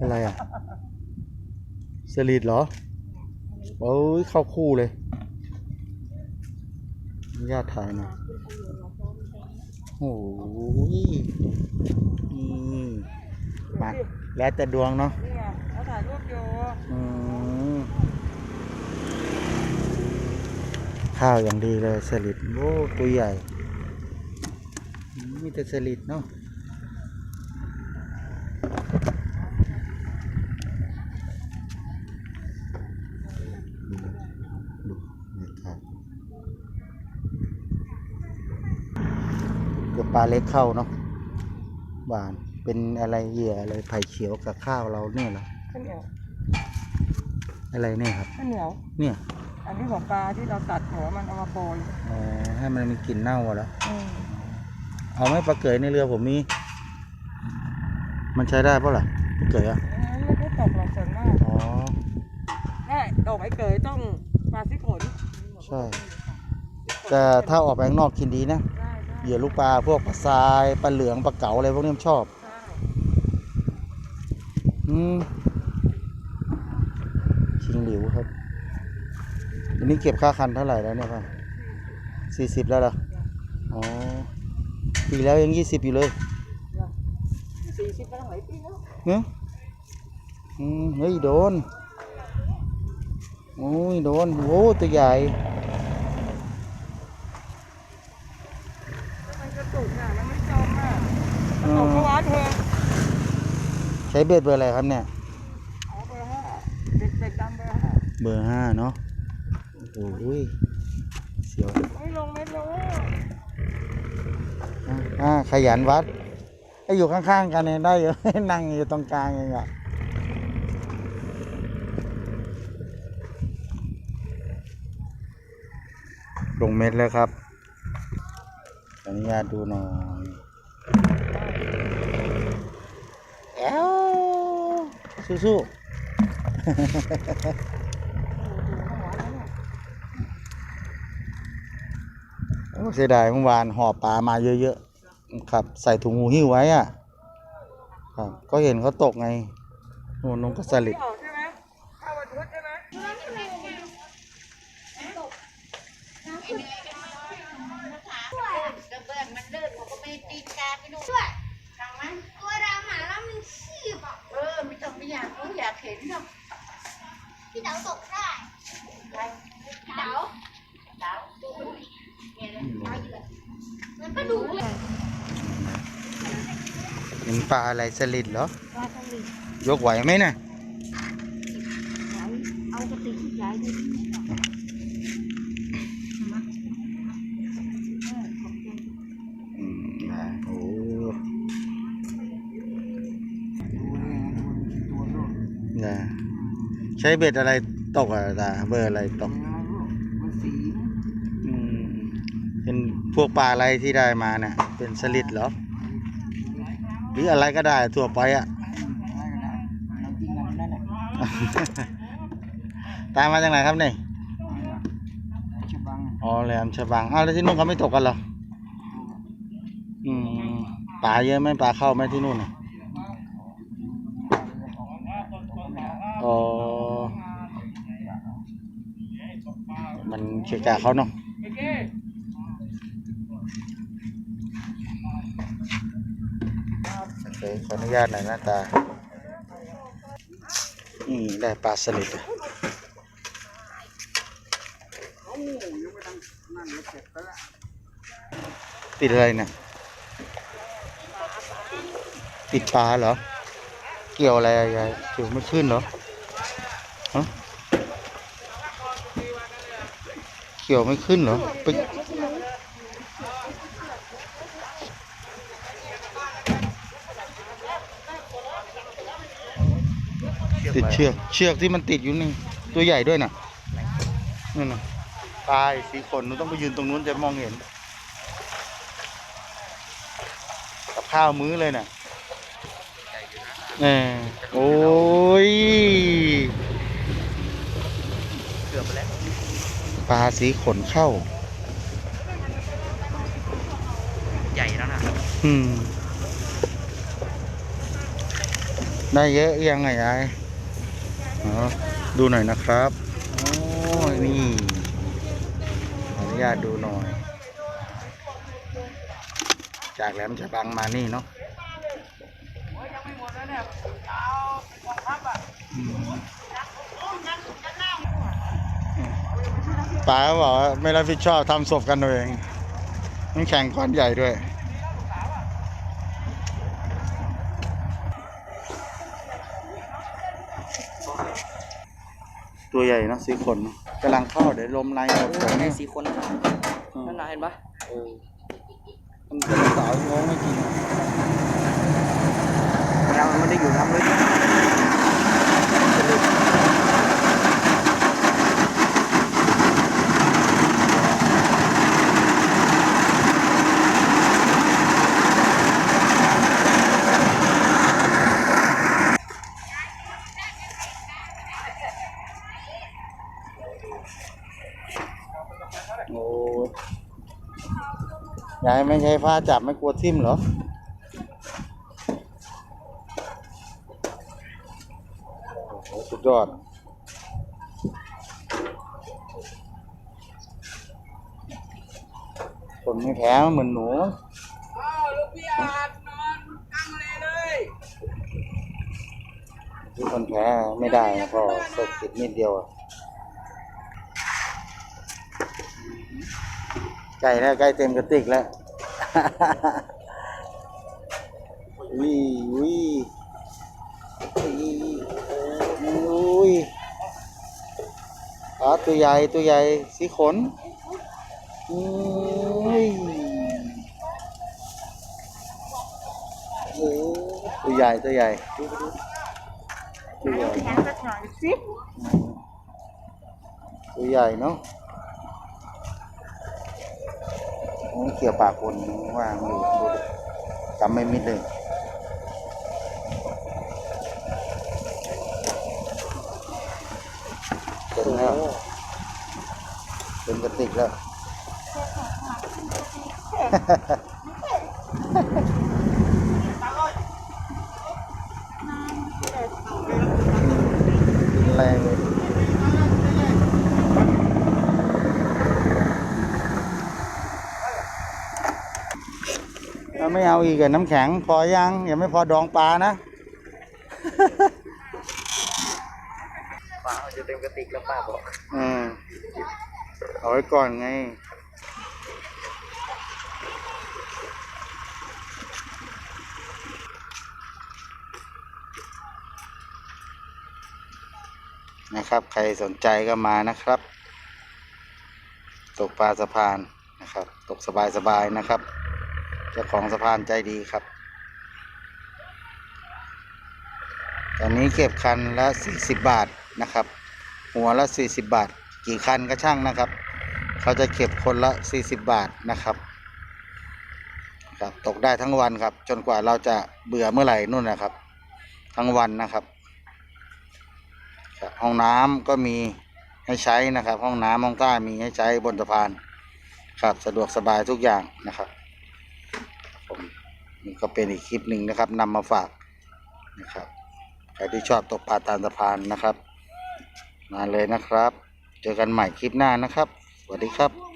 อะไรอะสลิดเหรอโอ้ยเข้าคู่เลยนุญาตถ่ายน่อยโอ้ยอืมมาแล้วแต่ดวงเนาะเขาถ่ายรูปอยู่อืมข้าวอย่างดีเลยสลิดโอ้ตัวใหญ่มีแต่สลิดเนาะดูนะครับเกือบ ปลาเล็กเข้าเนาะหวานเป็นอะไรเหยื่ออะไรไผ่เขียวกับข้าวเราเนี่ยเหรอข้าวเหนียวอะไรเนี่ยครับข้าวเหนียวเนี่ย อันนี้ของปลาที่เราตัดหัวมันเอามาโปรยอ๋อให้มันมีกลิ่นเน่าอะแล้วอืมเอาไหมปลาเกยในเรือผมมี มันใช้ได้ปะล่ะปลาเกยอะไม่ได้ตกหรอกส่วนมากอ๋อแค่ดอกไอ้เกยต้องปลาซิผลใช่แต่ถ้าออกไปข้างนอกกินดีนะได้ได้ เหยื่อลูกปลาพวกปลาทรายปลาเหลืองปลาเก๋าอะไรพวกนี้มันชอบใช่อืมชิงหลิวครับอันนี้เก็บค่าคันเท่าไหร่แล้วเนี่ยครับสี่สิบแล้วเหรออ๋อปีแล้วยังยี่สิบอยู่เลยสี่สิบตั้งหลายปีแล้วเนาะอืมเฮ้ยโดนโอ้ยโดนโอ้ตัวใหญ่ มันกระตุกอะมันไม่จมอะกระตุกก็วัดเถอะใช้เบ็ดเบอร์อะไรครับเนี่ย เอาเบอร์ห้าเด็กเด็กดำเบอร์ห้าเบอร์ห้าเนาะ โอ้ยเสียวไม่ลงไม่ลงอะอ่าขยันวัดไอ้อยู่ข้างๆกันเนี่ยได้อยู่ นั่งอยู่ตรงกลางเองอะลงเม็ดแล้วครับข อนุญาตดูหน่อยแอ้วสู้ๆโอ้เสียดายเมื่อวานห่อปลามาเยอะๆครับ ใส่ถุงหูหิ้วไว้อะ ครับ ก็เห็นเขาตกไงโน่นนงก็สลิดใช่ไหมเข้าวันพุธใช่ไหม กระ เบื้องมันเขาก็ไม่ตีนกาไปนู่นด้วยฟังไหมตัวเราหมาแล้วมันชีบอะเออไม่ต้องไม่อยากรู้อยากเห็นหรอกพี่เต๋าตกได้พี่เต๋าเต๋าดูเนี่ยเลยน้อยอยู่เลยมันก็ดูเลยเห็นปลาอะไรสลิดเหรอปลาสลิดยกไหวไหมน่ะเอากระติกใหญ่ดู ช้เบ็ดอะไรตกอะตาเบอร์อะไรตกมันสีอืมเป็นพวกปลาอะไรที่ได้มาเนี่ยเป็นสลิดเหรอ หรืออะไรก็ได้ทั่วไปอะเรากินกันนั่นแหละตามมาจากไหนครับเนี่ยฉบังอ๋อแหลมฉบังอ้าวแล้วที่นู่นเขาไม่ตกกันเหรออืมปลาเยอะไหมปลาเข้าไหมที่นู่นน่ะอ๋อ มัน เกี่ยวกับเขาเนาะเอ๊ะโอเคขออนุญาตหน่อยนะตานี่ได้ปลาสลิดอะติดอะไรเนี่ย ติดปลาเหรอ เกี่ยวอะไรยายเกี่ยวไม่ขึ้นเหรอฮะ เกี่ยวไม่ขึ้นเหรอไปติดเชือกเชือกที่มันติดอยู่นี่ตัวใหญ่ด้วยน่ะนั่นน่ะปลายสีขนหนูต้องไปยืนตรงนู้นจะมองเห็นกับข้าวมื้อเลยน่ะเออโอ้ย ปลาสีขนเข้า ใหญ่แล้วนะอืม ได้เยอะยังไงยายอ๋อดูหน่อยนะครับโอ้ยนี่ขออนุญาตดูหน่อย จากแหลมฉบังมานี่เนาะ โอ้ยยังไม่หมดแล้วเนี่ยเอากองทัพอะป๋าก็บอกว่าไม่รับผิดชอบทำศพกันตัวเองมันแข่งก้อนใหญ่ด้วยตัวใหญ่เนอะสีขนเนอะกำลังเข้าเดี๋ยวลมในหมดฝนในเนี่ยสีคนนั่นน่ะเห็นปะเออมันเป็นสาวงงไม่กินอะแมวมันไม่ได้อยู่น้ำเลย โอ้ยยายไม่ใช้ผ้าจับไม่กลัวทิ่มเหรอ โอ้โหสุดยอด คนไม่แพ้เหมือนหนูอ้าวลูกพี่อาจนอนกลางทะเลเลยที่คนแพ้ไม่ได้นะก็เสกติดนิดเดียวอะ ใกล้แล้วใกล้เต็มกระติกแล้ววิวิอุ้ยปลาตัวใหญ่ตัวใหญ่สีขนอุ้ยโอ้ตัวใหญ่ตัวใหญ่ตัวใหญ่ตัวใหญ่เนาะ เกี่ยวปากคนว่างอยู่ดูจำไม่มิดเลยเต็มแล้วเต็มกระติกแล้วแรงเลยเรา ไม่เอาอีกอะน้ำแข็งพอยังยังไม่พอดองปลานะปลาจะเต็มกระติกแล้วป้าบอกอืมเอาไว้ก่อนไงนะครับ ใครสนใจก็มานะครับ ตกปลาสะพานนะครับ ตกสบายสบายๆนะครับเจ้าของสะพานใจดีครับ ตอนนี้เก็บคันละ40บาทนะครับ หัวละ40บาท กี่คันก็ช่างนะครับ เขาจะเก็บคนละ40บาทนะครับครับตกได้ทั้งวันครับ จนกว่าเราจะเบื่อเมื่อไหร่นู่นนะครับ ทั้งวันนะครับห้องน้ำก็มีให้ใช้นะครับ ห้องน้ำห้องใต้มีให้ใช้บนสะพาน ครับสะดวกสบายทุกอย่างนะครับ นี่ก็เป็นอีกคลิปหนึ่งนะครับนำมาฝากนะครับใครที่ชอบตกปลาตามสะพานนะครับ มาเลยนะครับ เจอกันใหม่คลิปหน้านะครับ สวัสดีครับ